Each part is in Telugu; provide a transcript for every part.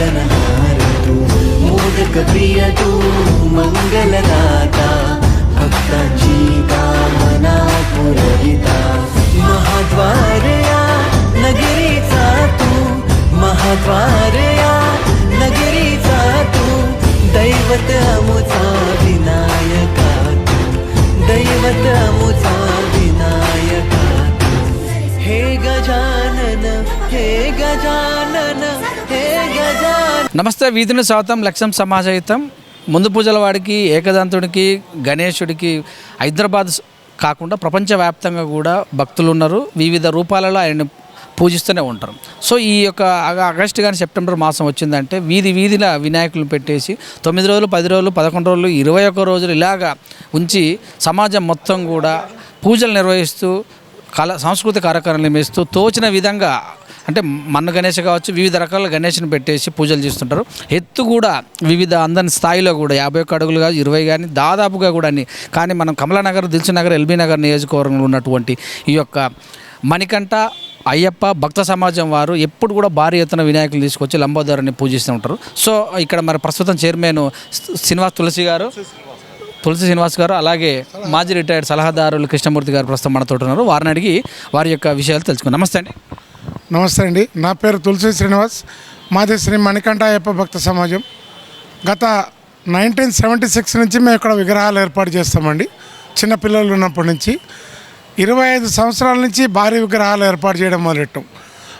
मंगलनहार तू मोदक प्रिय तू मंगलदाता भक्ताची कामना पुरविता महाद्वारया नगरीचा तू महाद्वारया नगरीचा तू दैवत अमुचा विनायका दैवत अमुचा నమస్తే వీధిని స్వాతం లక్ష్యం సమాజయుతం ముందు పూజల వాడికి ఏకదంతుడికి గణేశుడికి హైదరాబాద్ కాకుండా ప్రపంచవ్యాప్తంగా కూడా భక్తులు ఉన్నారు వివిధ రూపాలలో ఆయన పూజిస్తూనే ఉంటారు. సో ఈ యొక్క ఆగస్టు కానీ సెప్టెంబర్ మాసం వచ్చిందంటే వీధి వీధిన వినాయకులను పెట్టేసి తొమ్మిది రోజులు పది రోజులు పదకొండు రోజులు ఇరవై ఒక్క రోజులు ఇలాగా ఉంచి సమాజం మొత్తం కూడా పూజలు నిర్వహిస్తూ కళ సాంస్కృతిక కార్యక్రమాలు వేస్తూ తోచిన విధంగా అంటే మన్న గణేష్ కావచ్చు వివిధ రకాల గణేష్ని పెట్టేసి పూజలు చేస్తుంటారు. ఎత్తు కూడా వివిధ అందని స్థాయిలో కూడా యాభై ఒక్క అడుగులు కాదు ఇరవై కానీ దాదాపుగా కూడా అన్ని. కానీ మనం కమలానగర్ దిల్సు నగర్ ఎల్బీ నగర్ నియోజకవర్గంలో ఉన్నటువంటి ఈ యొక్క మణికంఠ అయ్యప్ప భక్త సమాజం వారు ఎప్పుడు కూడా భారీ ఎత్తున వినాయకులు తీసుకొచ్చి లంబోదరాన్ని పూజిస్తూ ఉంటారు. సో ఇక్కడ మరి ప్రస్తుతం చైర్మన్ శ్రీనివాస్ తులసి గారు. తులసి శ్రీనివాస్ గారు అలాగే మాజీ రిటైర్డ్ సలహాదారులు కృష్ణమూర్తి గారు ప్రస్తుతం మనతో ఉన్నారు. వారిని అడిగి వారి యొక్క విషయాలు తెలుసుకుని నమస్తే అండి. నమస్తే అండి. నా పేరు తులసి శ్రీనివాస్. మాది శ్రీ మణికంఠాయప్ప భక్త సమాజం. గత నైన్టీన్ సెవెంటీ సిక్స్ నుంచి మేము ఇక్కడ విగ్రహాలు ఏర్పాటు చేస్తామండి. చిన్నపిల్లలు ఉన్నప్పటి నుంచి. ఇరవై ఐదు సంవత్సరాల నుంచి భారీ విగ్రహాలు ఏర్పాటు చేయడం మొదలెట్టాం.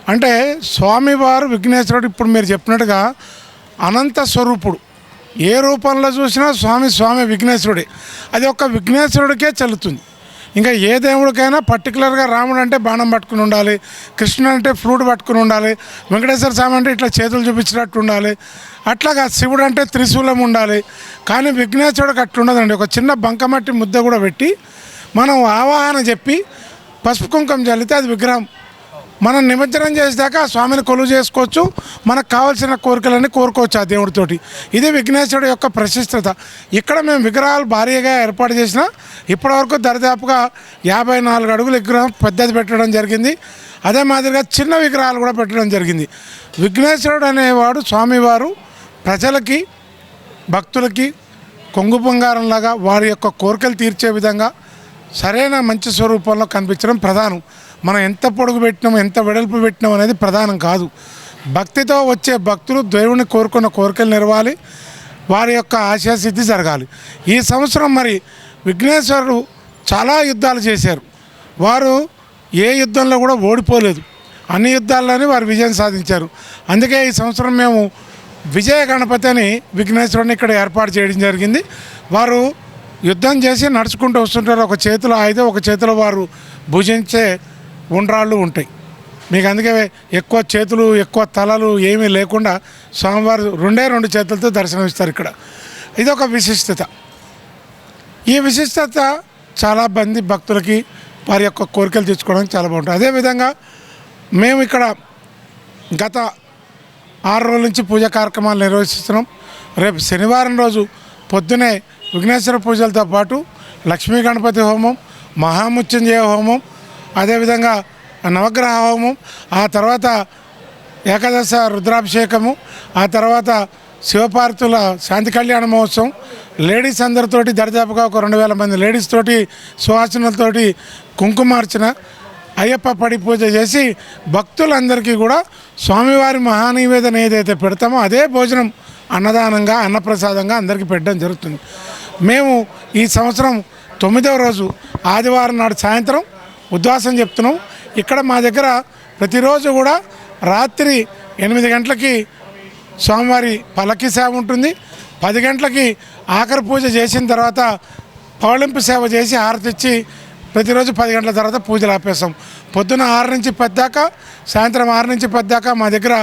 అంటే స్వామివారు విఘ్నేశ్వరుడు ఇప్పుడు మీరు చెప్పినట్టుగా అనంత స్వరూపుడు. ఏ రూపంలో చూసినా స్వామి స్వామి విఘ్నేశ్వరుడే. అది ఒక విఘ్నేశ్వరుడికే చెల్లుతుంది. ఇంకా ఏ దేవుడికైనా పర్టికులర్గా రాముడు అంటే బాణం పట్టుకుని ఉండాలి కృష్ణుడు అంటే ఫ్లూట్ పట్టుకుని ఉండాలి వెంకటేశ్వర స్వామి అంటే ఇట్లా చేతులు చూపించినట్టు ఉండాలి అట్లాగా శివుడు అంటే త్రిశూలం ఉండాలి. కానీ విఘ్నేశ్వరుడికి అట్లుండదండి ఒక చిన్న బంకమట్టి ముద్ద కూడా పెట్టి మనం ఆవాహన చెప్పి పసుపు కుంకం చల్లితే అది విగ్రహం మనం నిమజ్జనం చేసేదాకా స్వామిని కొలువు చేసుకోవచ్చు. మనకు కావాల్సిన కోరికలన్నీ కోరుకోవచ్చు ఆ దేవుడితోటి. ఇది విఘ్నేశ్వరుడు యొక్క ప్రశస్తత. ఇక్కడ మేము విగ్రహాలు భారీగా ఏర్పాటు చేసిన ఇప్పటివరకు దరిదాపుగా యాభై నాలుగు అడుగుల విగ్రహం పెద్దది పెట్టడం జరిగింది. అదే మాదిరిగా చిన్న విగ్రహాలు కూడా పెట్టడం జరిగింది. విఘ్నేశ్వరుడు అనేవాడు స్వామివారు ప్రజలకి భక్తులకి కొంగు బంగారంలాగా వారి యొక్క కోరికలు తీర్చే విధంగా సరైన మంచి స్వరూపంలో కనిపించడం ప్రధానం. మనం ఎంత పొడుగు పెట్టినాం ఎంత వెడల్పు పెట్టినాం అనేది ప్రధానం కాదు. భక్తితో వచ్చే భక్తులు దేవుని కోరుకున్న కోరికలు నెరవాలి. వారి యొక్క ఆశాసిద్ధి జరగాలి. ఈ సంవత్సరం మరి విఘ్నేశ్వరుడు చాలా యుద్ధాలు చేశారు. వారు ఏ యుద్ధంలో కూడా ఓడిపోలేదు. అన్ని యుద్ధాల్లోనే వారు విజయం సాధించారు. అందుకే ఈ సంవత్సరం మేము విజయ గణపతి అని విఘ్నేశ్వరుని ఇక్కడ ఏర్పాటు చేయడం జరిగింది. వారు యుద్ధం చేసి నడుచుకుంటూ వస్తుంటారు. ఒక చేతిలో ఆయుధం ఒక చేతిలో వారు భుజించే ఉండ్రాళ్ళు ఉంటాయి. మీకు అందుకే ఎక్కువ చేతులు ఎక్కువ తలలు ఏమీ లేకుండా స్వామివారు రెండే రెండు చేతులతో దర్శనమిస్తారు ఇక్కడ. ఇది ఒక విశిష్టత. ఈ విశిష్టత చాలా మంది భక్తులకి వారి యొక్క కోరికలు తీర్చుకోవడానికి చాలా బాగుంటుంది. అదేవిధంగా మేము ఇక్కడ గత ఆరు రోజుల నుంచి పూజా కార్యక్రమాలు నిర్వహిస్తున్నాం. రేపు శనివారం రోజు పొద్దునే విఘ్నేశ్వర పూజలతో పాటు లక్ష్మీ గణపతి హోమం మహాముత్యుంజయ హోమం అదేవిధంగా నవగ్రహ హోమం ఆ తర్వాత ఏకాదశ రుద్రాభిషేకము ఆ తర్వాత శివపార్వతుల శాంతి కళ్యాణ మహోత్సవం. లేడీస్ అందరితోటి దరిదాపుగా ఒక రెండు వేల మంది లేడీస్ తోటి సువాసనలతోటి కుంకుమార్చన అయ్యప్ప పడి పూజ చేసి భక్తులందరికీ కూడా స్వామివారి మహానివేదన ఏదైతే పెడతామో అదే భోజనం అన్నదానంగా అన్నప్రసాదంగా అందరికీ పెట్టడం జరుగుతుంది. మేము ఈ సంవత్సరం తొమ్మిదవ రోజు ఆదివారం నాడు సాయంత్రం ఉద్వాసం చెప్తున్నాం. ఇక్కడ మా దగ్గర ప్రతిరోజు కూడా రాత్రి ఎనిమిది గంటలకి స్వామివారి పలకి సేవ ఉంటుంది. పది గంటలకి ఆఖరి పూజ చేసిన తర్వాత పవళింపు సేవ చేసి హారతిచ్చి ప్రతిరోజు పది గంటల తర్వాత పూజలు ఆపేస్తాం. పొద్దున ఆరు నుంచి పద్దాకా సాయంత్రం ఆరు నుంచి పద్దాకా మా దగ్గర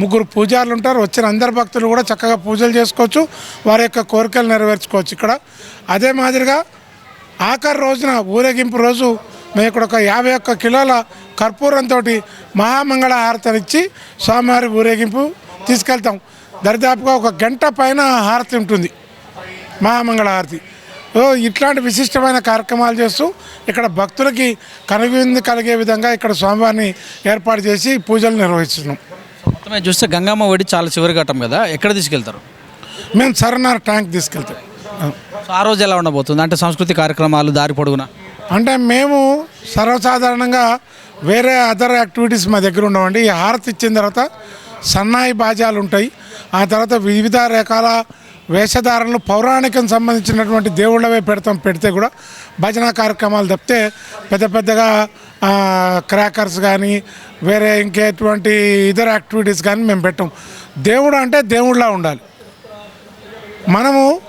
ముగ్గురు పూజారులు ఉంటారు. వచ్చిన అందరు భక్తులు కూడా చక్కగా పూజలు చేసుకోవచ్చు. వారి యొక్క కోరికలు నెరవేర్చుకోవచ్చు ఇక్కడ. అదే మాదిరిగా ఆఖరి రోజున ఊరేగింపు రోజు మేము ఇక్కడ ఒక యాభై ఒక్క కిలోల కర్పూరంతో మహామంగళ హారతిని ఇచ్చి స్వామివారి ఊరేగింపు తీసుకెళ్తాం. దరిదాపుగా ఒక గంట పైన హారతి ఉంటుంది. మహామంగళ హారతి. ఇట్లాంటి విశిష్టమైన కార్యక్రమాలు చేస్తూ ఇక్కడ భక్తులకి కనువిందు కలిగే విధంగా ఇక్కడ స్వామివారిని ఏర్పాటు చేసి పూజలు నిర్వహిస్తున్నాం. చూస్తే గంగమ్మ ఒడి చాలా చివరి ఘట్టం కదా? ఎక్కడ తీసుకెళ్తారు? మేము సరనార్ ట్యాంక్ తీసుకెళ్తాం. ఆ రోజు ఎలా ఉండబోతుంది? అంటే సంస్కృతి కార్యక్రమాలు దారి పొడుగునా? అంటే మేము సర్వసాధారణంగా వేరే అదర్ యాక్టివిటీస్ మా దగ్గర ఉండవండి. ఈ హారతి ఇచ్చిన తర్వాత సన్నాయి బాజాలు ఉంటాయి. ఆ తర్వాత వివిధ రకాల వేషధారణలు పౌరాణికం సంబంధించినటువంటి దేవుళ్ళవే పెడతాం పెడితే కూడా భజన కార్యక్రమాలు తప్పితే పెద్ద పెద్దగా క్రాకర్స్ కానీ వేరే ఇంకేటువంటి ఇతర యాక్టివిటీస్ కానీ మేము పెట్టాం. దేవుడు అంటే దేవుడిలా ఉండాలి. మనము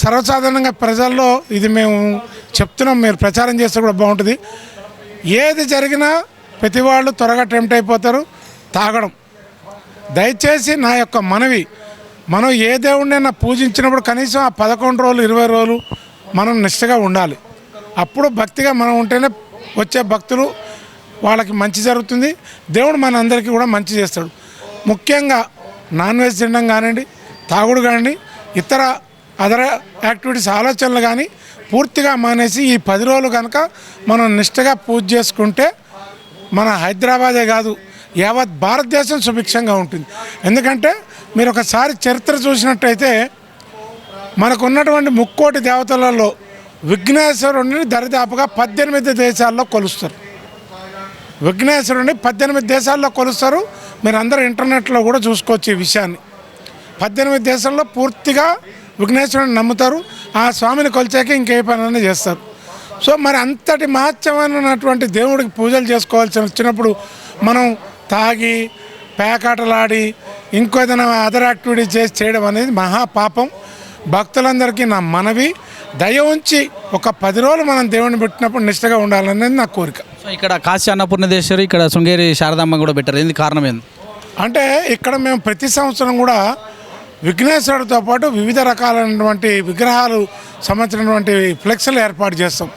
సర్వసాధారణంగా ప్రజల్లో ఇది మేము చెప్తున్నాం మీరు ప్రచారం చేస్తే కూడా బాగుంటుంది. ఏది జరిగినా ప్రతి వాళ్ళు త్వరగా టెంప్ట్ అయిపోతారు తాగడం. దయచేసి నా యొక్క మనవి మనం ఏ దేవుడినైనా పూజించినప్పుడు కనీసం ఆ పదకొండు రోజులు ఇరవై రోజులు మనం నిష్టగా ఉండాలి. అప్పుడు భక్తిగా మనం ఉంటేనే వచ్చే భక్తులు వాళ్ళకి మంచి జరుగుతుంది. దేవుడు మన అందరికీ కూడా మంచి చేస్తాడు. ముఖ్యంగా నాన్ వెజ్ తినడం కానివ్వండి తాగుడు కానివ్వండి ఇతర అదర్ యాక్టివిటీస్ ఆలోచనలు కానీ పూర్తిగా మానేసి ఈ పది రోజులు కనుక మనం నిష్టగా పూజ చేసుకుంటే మన హైదరాబాదే కాదు యావత్ భారతదేశం సుభిక్షంగా ఉంటుంది. ఎందుకంటే మీరు ఒకసారి చరిత్ర చూసినట్టయితే మనకున్నటువంటి ముక్కోటి దేవతలలో విఘ్నేశ్వరుడిని దరిదాపుగా పద్దెనిమిది దేశాల్లో కొలుస్తారు. విఘ్నేశ్వరుడిని పద్దెనిమిది దేశాల్లో కొలుస్తారు. మీరు అందరూ ఇంటర్నెట్లో కూడా చూసుకోవచ్చు ఈ విషయాన్ని. పద్దెనిమిది దేశాల్లో పూర్తిగా విఘ్నేశ్వరుని నమ్ముతారు. ఆ స్వామిని కొలిచాక ఇంకే పనైనా చేస్తారు. సో మరి అంతటి మహత్యమైనటువంటి దేవుడికి పూజలు చేసుకోవాల్సి వచ్చినప్పుడు మనం తాగి పేకాటలాడి ఇంకో ఏదైనా అదర్ యాక్టివిటీ చేసి చేయడం అనేది మహాపాపం. భక్తులందరికీ నా మనవి. దయ ఉంచి ఒక పది రోజులు మనం దేవుడిని పెట్టినప్పుడు నిష్టగా ఉండాలనేది నా కోరిక. సో ఇక్కడ కాశీ అన్నపూర్ణేశ్వరి ఇక్కడ శృంగేరి శారదామ్మ కూడా పెట్టారు. ఏంది కారణం ఏంది? అంటే ఇక్కడ మేము ప్రతి సంవత్సరం కూడా విఘ్నేశ్వరుడితో పాటు వివిధ రకాలైనటువంటి విగ్రహాలు సంబంధించినటువంటి ఫ్లెక్స్లు ఏర్పాటు చేస్తాం.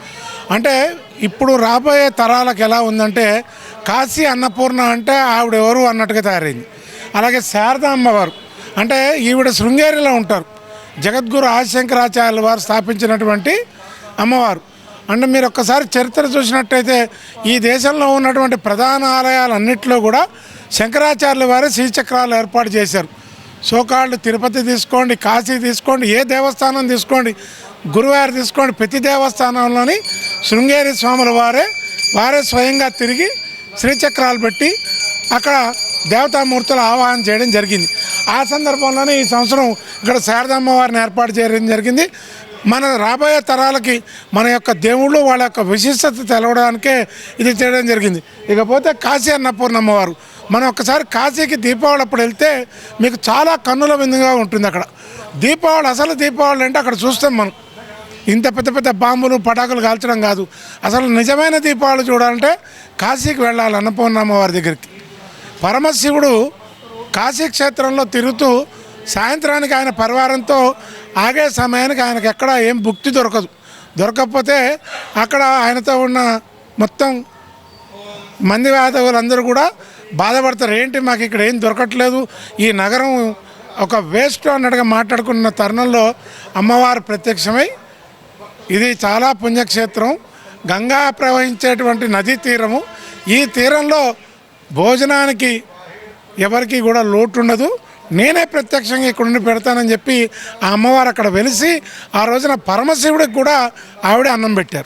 అంటే ఇప్పుడు రాబోయే తరాలకు ఎలా ఉందంటే కాశీ అన్నపూర్ణ అంటే ఆవిడ ఎవరు అన్నట్టుగా తయారైంది. అలాగే శారదా అమ్మవారు అంటే ఈవిడ శృంగేరిలో ఉంటారు. జగద్గురు ఆదిశంకరాచార్యుల వారు స్థాపించినటువంటి అమ్మవారు. అంటే మీరు ఒక్కసారి చరిత్ర చూసినట్టయితే ఈ దేశంలో ఉన్నటువంటి ప్రధాన ఆలయాలన్నింటిలో కూడా శంకరాచార్యుల వారే శ్రీచక్రాలు ఏర్పాటు చేశారు. సోకాళ్ళు తిరుపతి తీసుకోండి కాశీ తీసుకోండి ఏ దేవస్థానం తీసుకోండి గురువారు తీసుకోండి ప్రతి దేవస్థానంలోని శృంగేరి స్వాముల వారే వారే స్వయంగా తిరిగి శ్రీచక్రాలు పెట్టి అక్కడ దేవతామూర్తులు ఆవాహన చేయడం జరిగింది. ఆ సందర్భంలోనే ఈ సంవత్సరం ఇక్కడ శారదమ్మవారిని ఏర్పాటు చేయడం జరిగింది. మన రాబోయే తరాలకి మన యొక్క దేవుళ్ళు వాళ్ళ యొక్క విశిష్టత తెలవడానికే ఇది చేయడం జరిగింది. ఇకపోతే కాశీ అన్నపూర్ణమ్మ వారు మనం ఒక్కసారి కాశీకి దీపావళి అప్పుడు వెళ్తే మీకు చాలా కన్నుల విందుగా ఉంటుంది అక్కడ. దీపావళి అసలు దీపావళి అంటే అక్కడ చూస్తాం మనం. ఇంత పెద్ద పెద్ద బాంబులు పటాకులు కాల్చడం కాదు. అసలు నిజమైన దీపావళి చూడాలంటే కాశీకి వెళ్ళాలి అన్నపూర్ణమ్మ వారి దగ్గరికి. పరమశివుడు కాశీ క్షేత్రంలో తిరుగుతూ సాయంత్రానికి ఆయన పరివారంతో ఆగే సమయానికి ఆయనకు ఎక్కడ ఏం భుక్తి దొరకదు. దొరకకపోతే అక్కడ ఆయనతో ఉన్న మొత్తం మంది వాదవులందరూ కూడా బాధపడతారు. ఏంటి మాకు ఇక్కడ ఏం దొరకట్లేదు? ఈ నగరం ఒక వేస్ట్ అన్నట్టుగా మాట్లాడుకున్న తరుణంలో అమ్మవారు ప్రత్యక్షమై ఇది చాలా పుణ్యక్షేత్రం. గంగా ప్రవహించేటువంటి నదీ తీరము. ఈ తీరంలో భోజనానికి ఎవరికి కూడా లోటు ఉండదు. నేనే ప్రత్యక్షంగా ఇక్కడ ఉండి పెడతానని చెప్పి ఆ అమ్మవారు అక్కడ వెలిసి ఆ రోజున పరమశివుడికి కూడా ఆవిడ అన్నం పెట్టారు.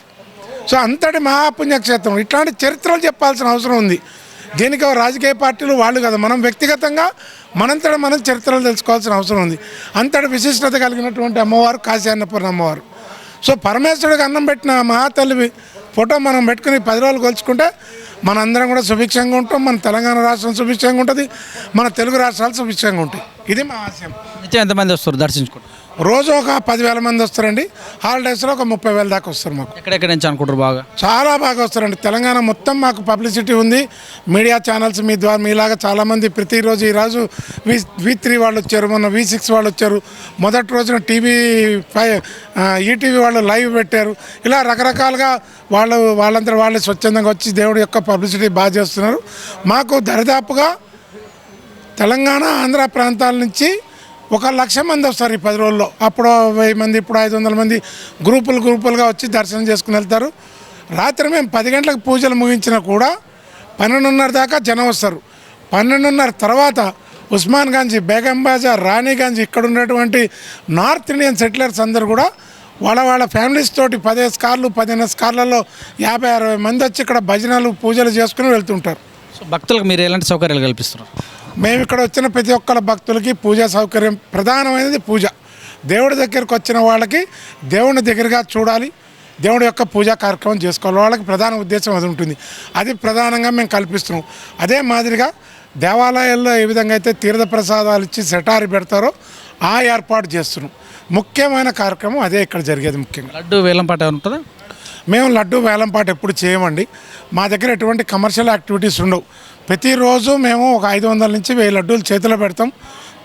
సో అంతటి మహాపుణ్యక్షేత్రం. ఇట్లాంటి చరిత్రలు చెప్పాల్సిన అవసరం ఉంది. దీనికి రాజకీయ పార్టీలు వాళ్ళు కదా. మనం వ్యక్తిగతంగా మనంతట మనం చరిత్రలు తెలుసుకోవాల్సిన అవసరం ఉంది. అంతటి విశిష్టత కలిగినటువంటి అమ్మవారు కాశీ అన్నపూర్ణ అమ్మవారు. సో పరమేశ్వరుడికి అన్నం పెట్టిన మహాతల్లి ఫోటో మనం పెట్టుకుని పది రోజులు కొలుచుకుంటే మనందరం కూడా సుభిక్షంగా ఉంటాం మన తెలంగాణ రాష్ట్రం సుభిక్షంగా ఉంటుంది మన తెలుగు రాష్ట్రాలు సుభిక్షంగా ఉంటాయి. ఇది మా ఆశయం. ఎంతమంది వస్తారు దర్శించుకుంటారు రోజు ఒక పదివేల మంది వస్తారండి. హాలిడేస్లో ఒక ముప్పై వేల దాకా వస్తారు మాకు. ఎక్కడెక్కడ నుంచి అనుకుంటారు బాగా? చాలా బాగా వస్తారండి. తెలంగాణ మొత్తం మాకు పబ్లిసిటీ ఉంది. మీడియా ఛానల్స్ మీ ద్వారా మీలాగా చాలామంది ప్రతిరోజు ఈరోజు వి వి త్రీ వాళ్ళు వచ్చారు మొన్న వి సిక్స్ వాళ్ళు వచ్చారు. మొదటి రోజున టీవీ ఫైవ్ ఈటీవీ వాళ్ళు లైవ్ పెట్టారు. ఇలా రకరకాలుగా వాళ్ళు వాళ్ళంతా వాళ్ళు స్వచ్ఛందంగా వచ్చి దేవుడి యొక్క పబ్లిసిటీ బాగా చేస్తున్నారు. మాకు దరిదాపుగా తెలంగాణ ఆంధ్ర ప్రాంతాల నుంచి ఒక లక్ష మంది వస్తారు ఈ పది రోజుల్లో. అప్పుడు వెయ్యి మంది ఇప్పుడు ఐదు వందల మంది గ్రూపులు గ్రూపులుగా వచ్చి దర్శనం చేసుకుని వెళ్తారు. రాత్రి మేము పది గంటలకు పూజలు ముగించినా కూడా పన్నెండున్నర దాకా జనం వస్తారు. పన్నెండున్నర తర్వాత ఉస్మాన్ గాంజీ బేగం బాజార్ ఇక్కడ ఉన్నటువంటి నార్త్ ఇండియన్ సెటిలర్స్ అందరు కూడా వాళ్ళ వాళ్ళ ఫ్యామిలీస్ తోటి పదిహేను కార్లు పదిహేను కార్లలో యాభై అరవై మంది వచ్చి ఇక్కడ భజనలు పూజలు చేసుకుని వెళ్తుంటారు. సో భక్తులకు మీరు ఎలాంటి సౌకర్యాలు కల్పిస్తున్నారు? మేము ఇక్కడ వచ్చిన ప్రతి ఒక్కళ్ళ భక్తులకి పూజా సౌకర్యం ప్రధానమైనది పూజ. దేవుడి దగ్గరికి వచ్చిన వాళ్ళకి దేవుని దగ్గరగా చూడాలి. దేవుడి యొక్క పూజా కార్యక్రమం చేసుకోవాలి. వాళ్ళకి ప్రధాన ఉద్దేశం అది ఉంటుంది. అది ప్రధానంగా మేము కల్పిస్తున్నాం. అదే మాదిరిగా దేవాలయాల్లో ఏ విధంగా అయితే తీర్థ ప్రసాదాలు ఇచ్చి సెటారి పెడతారో ఆ ఏర్పాటు చేస్తున్నాం. ముఖ్యమైన కార్యక్రమం అదే ఇక్కడ జరిగేది ముఖ్యంగా. లడ్డు వేలం పాట ఏమైనా ఉంటుందా? మేము లడ్డు వేలంపాట ఎప్పుడు చేయమండి. మా దగ్గర ఎటువంటి కమర్షియల్ యాక్టివిటీస్ ఉండవు. ప్రతిరోజు మేము ఒక ఐదు వందల నుంచి వెయ్యి లడ్డూలు చేతిలో పెడతాం.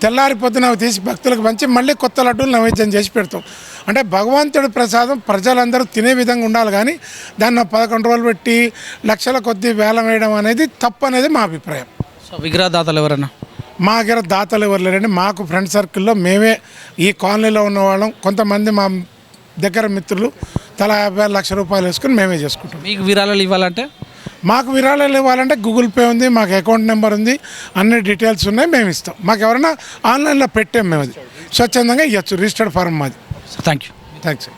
తెల్లారి పొద్దున తీసి భక్తులకు పంచి మళ్ళీ కొత్త లడ్డూలు నైవేద్యం చేసి పెడతాం. అంటే భగవంతుడి ప్రసాదం ప్రజలందరూ తినే విధంగా ఉండాలి కానీ దాన్ని పదకొండు రోజులు పెట్టి లక్షల కొద్ది వేలం వేయడం అనేది తప్పు అనేది మా అభిప్రాయం. సో విగ్రహదాతలు ఎవరైనా మా దగ్గర దాతలు ఎవరు లేరండి. మాకు ఫ్రెండ్ సర్కిల్లో మేమే ఈ కాలనీలో ఉన్న వాళ్ళం కొంతమంది మా దగ్గర మిత్రులు తలా యాభై లక్ష రూపాయలు వేసుకుని మేమే చేసుకుంటాం. మీకు విరాళాలు ఇవ్వాలంటే? మాకు విరాళాలు ఇవ్వాలంటే గూగుల్ పే ఉంది మాకు అకౌంట్ నెంబర్ ఉంది అన్ని డీటెయిల్స్ ఉన్నాయి మేము ఇస్తాం. మాకు ఎవరైనా ఆన్లైన్లో పెట్టాం మేము అది. స్వచ్ఛందంగా ఇవ్వచ్చు రిజిస్టర్డ్ ఫారం మాది. Thank you thanks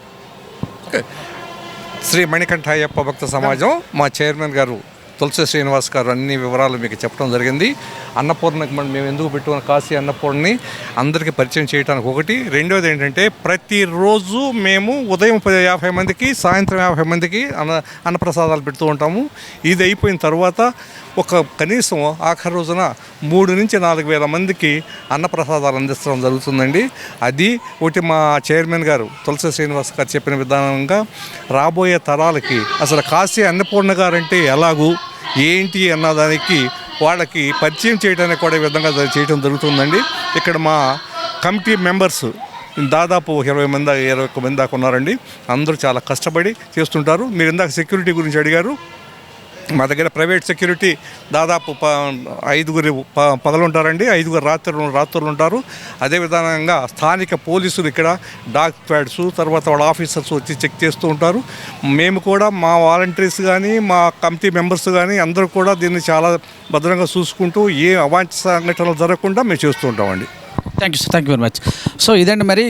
Shri Manikanta Ayyappa భక్త సమాజం మా చైర్మన్ గారు తులసి శ్రీనివాస్ గారు అన్ని వివరాలు మీకు చెప్పడం జరిగింది. అన్నపూర్ణకి మనం మేము ఎందుకు పెట్టుకున్న? కాశీ అన్నపూర్ణని అందరికీ పరిచయం చేయడానికి ఒకటి. రెండోది ఏంటంటే ప్రతిరోజు మేము ఉదయం పది యాభై మందికి సాయంత్రం యాభై మందికి అన్న అన్నప్రసాదాలు పెడుతూ ఉంటాము. ఇది అయిపోయిన తర్వాత ఒక కనీసం ఆఖరి రోజున మూడు నుంచి నాలుగు వేల మందికి అన్నప్రసాదాలు అందించడం జరుగుతుందండి. అది ఒకటి మా చైర్మన్ గారు తులసి శ్రీనివాస్ గారు చెప్పిన విధానంగా రాబోయే తరాలకి అసలు కాశీ అన్నపూర్ణ గారు అంటే ఎలాగూ ఏంటి అన్నదానికి వాళ్ళకి పరిచయం చేయడానికి కూడా ఈ విధంగా చేయడం జరుగుతుందండి. ఇక్కడ మా కమిటీ మెంబర్స్ దాదాపు ఒక ఇరవై మంది ఇరవై ఒక్క మంది దాకా ఉన్నారండి. అందరూ చాలా కష్టపడి చేస్తుంటారు. మీరు ఇందాక సెక్యూరిటీ గురించి అడిగారు. మా దగ్గర ప్రైవేట్ సెక్యూరిటీ దాదాపు ప ఐదుగురు ప పగలుంటారండి. ఐదుగురు రాత్రులు రాత్రులు ఉంటారు. అదే విధంగా స్థానిక పోలీసులు ఇక్కడ డాగ్ ప్యాడ్స్ తర్వాత వాళ్ళ ఆఫీసర్స్ వచ్చి చెక్ చేస్తూ ఉంటారు. మేము కూడా మా వాలంటీర్స్ కానీ మా కమిటీ మెంబర్స్ కానీ అందరూ కూడా దీన్ని చాలా భద్రంగా చూసుకుంటూ ఏ అవాంఛ సంఘటనలు జరగకుండా మేము చేస్తూ ఉంటామండి. Thank you sir thank you very much so ఇదండి మరి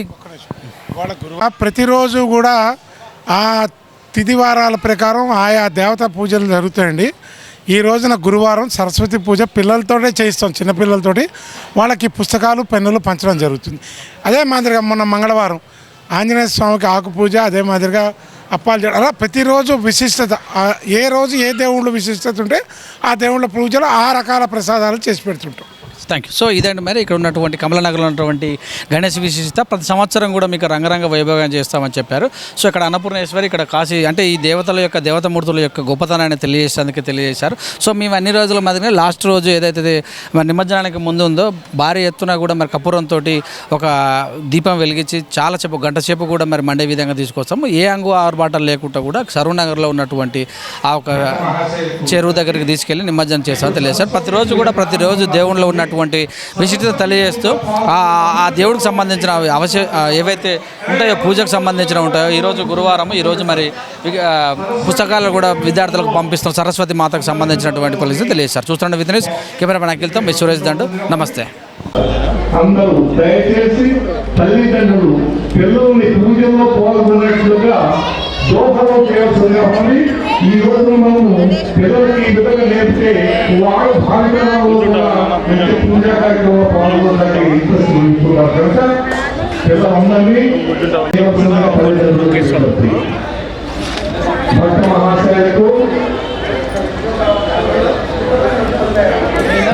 ప్రతిరోజు కూడా ఆ తిథివారాల ప్రకారం ఆయా దేవతా పూజలు జరుగుతాయండి. ఈ రోజున గురువారం సరస్వతి పూజ పిల్లలతోటే చేయిస్తాం చిన్నపిల్లలతోటి వాళ్ళకి పుస్తకాలు పెన్నులు పంచడం జరుగుతుంది. అదే మాదిరిగా మొన్న మంగళవారం ఆంజనేయ స్వామికి ఆకు పూజ అదే మాదిరిగా అప్పాలు చేయడం. అలా ప్రతిరోజు విశిష్టత ఏ రోజు ఏ దేవుళ్ళు విశిష్టత ఉంటే ఆ దేవుళ్ళ పూజలు ఆ రకాల ప్రసాదాలు చేసి పెడుతుంటాం. థ్యాంక్ యూ సో ఇదండి మరి ఇక్కడ ఉన్నటువంటి కమలనగర్లో ఉన్నటువంటి గణేష్ విశిష్టత ప్రతి సంవత్సరం కూడా మీకు రంగరంగ వైభవం చేస్తామని చెప్పారు. సో ఇక్కడ అన్నపూర్ణేశ్వరి ఇక్కడ కాశీ అంటే ఈ దేవతల యొక్క దేవతమూర్తుల యొక్క గొప్పతనాన్ని తెలియజేసేందుకు తెలియజేశారు. సో మేము అన్ని రోజుల మాదిరిగా లాస్ట్ రోజు ఏదైతే మరి నిమజ్జనానికి ముందు ఉందో భారీ ఎత్తున కూడా మరి కపూరంతో ఒక దీపం వెలిగించి చాలా సేపు గంట సేపు కూడా మరి మండే విధంగా తీసుకొస్తాము. ఏ అంగు ఆర్భాటాలు లేకుండా కూడా సరూనగర్లో ఉన్నటువంటి ఆ ఒక చెరువు దగ్గరికి తీసుకెళ్ళి నిమజ్జనం చేస్తామని తెలియజేశారు. ప్రతిరోజు కూడా ప్రతిరోజు దేవుళ్ళు ఉన్నటువంటి విశిష్టత తెలియజేస్తూ ఆ దేవుడికి సంబంధించిన అవశ్య ఏవైతే ఉంటాయో పూజకు సంబంధించిన ఉంటాయో ఈరోజు గురువారం ఈరోజు మరి పుస్తకాలు కూడా విద్యార్థులకు పంపిస్తాం. సరస్వతి మాతకు సంబంధించినటువంటి పరిస్థితి తెలియజేశారు. చూస్తుండే వితనేష్ కెమెరా అఖిల్తో మీ సురేష్ దండు. నమస్తే. అందరూ దయచేసి తల్లిదండ్రులు పిల్లల్ని పూజల్లో పాల్గొన్నట్లుగా దోహదం చేయాల్సిందిగా ఈ రోజు మనము పిల్లలకి ఈ విధంగా నేర్పితే వాడు భావికంలో పూజా కార్యక్రమంలో పాల్గొనడానికి ఇంట్రెస్ట్ చూపిస్తున్నారు. కనుక పిల్ల ఉందండి భక్త